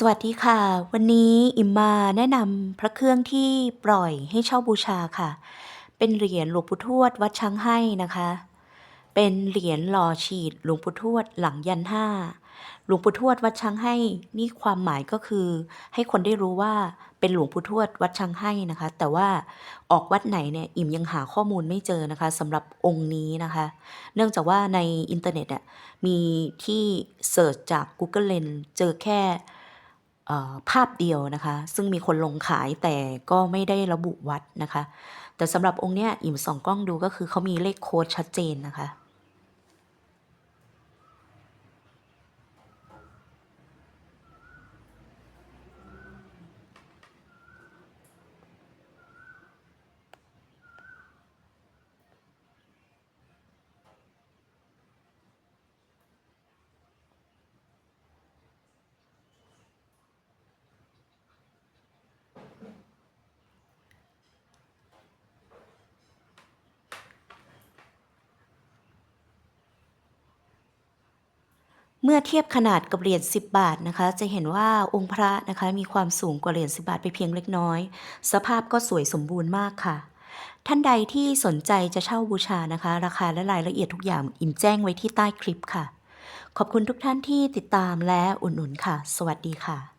สวัสดีค่ะ วันนี้อิมมาแนะนำพระเครื่องที่ปล่อยให้เช่าบูชาค่ะ เป็นเหรียญหลวงปู่ทวดวัดช้างให้นะคะ เป็นเหรียญหล่อฉีดหลวงปู่ทวดหลังยันห้าหลวงปู่ทวดวัดช้างให้นี่ความหมายก็คือ ให้คนได้รู้ว่าเป็นหลวงปู่ทวดวัดช้างให้นะคะ แต่ว่าออกวัดไหนเนี่ยอิ่มยังหาข้อมูลไม่เจอนะคะสำหรับองค์นี้นะคะ เนื่องจากว่าในอินเทอร์เน็ตอะมีที่เสิร์ชจาก Google Lens เจอแค่ ภาพเดียวนะคะ ซึ่งมีคนลงขายแต่ก็ไม่ได้ระบุวัดนะคะ แต่สำหรับองค์เนี้ยอิ่มส่องกล้องดูก็คือเขามีเลขโค้ดชัดเจนนะคะ เมื่อเทียบขนาดกับเหรียญ10 บาทนะคะ จะเห็นว่าองค์พระนะคะมีความสูงกว่าเหรียญ10 บาทไปเพียงเล็กน้อย สภาพก็สวยสมบูรณ์มากค่ะ ท่านใดที่สนใจจะเช่าบูชานะคะ ราคาและรายละเอียดทุกอย่างอิ่มแจ้งไว้ที่ใต้คลิปค่ะ ขอบคุณทุกท่านที่ติดตามและอุดหนุนค่ะ สวัสดีค่ะ